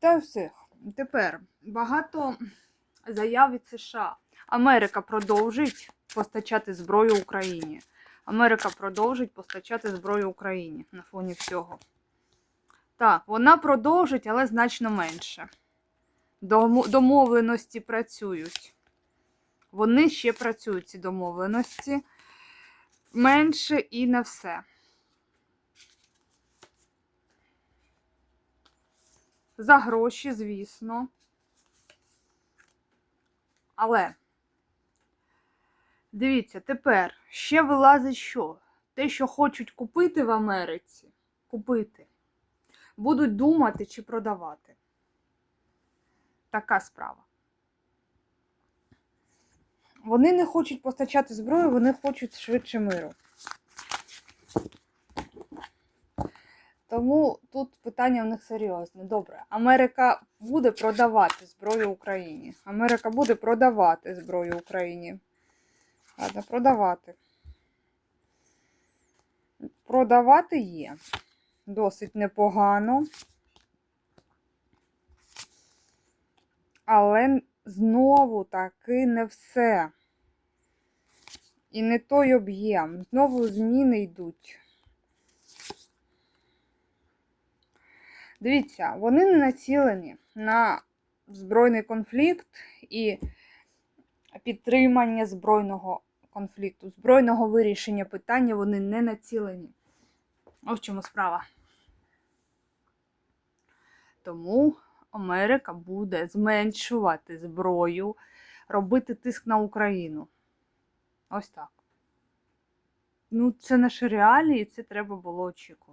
Та все. Тепер багато заяв від США. Америка продовжить постачати зброю Україні. Америка продовжить постачати зброю Україні на фоні всього. Так, вона продовжить, але значно менше. Домовленості працюють. Вони ще працюють, ці домовленості. Менше і не все. За гроші, звісно. Але дивіться, тепер ще вилазить що? Те, що хочуть купити в Америці, купити, будуть думати чи продавати. Така справа. Вони не хочуть постачати зброю, вони хочуть швидше миру. Тому тут питання в них серйозне. Добре, Америка буде продавати зброю Україні. Америка буде продавати зброю Україні. Ладно, продавати. Продавати є. Досить непогано. Але знову таки не все. І не той об'єм. Знову зміни йдуть. Дивіться, вони не націлені на збройний конфлікт і підтримання збройного конфлікту, збройного вирішення питання вони не націлені. Ось в чому справа. Тому Америка буде зменшувати зброю, робити тиск на Україну. Ось так. Ну, це наші реалії, це треба було очікувати.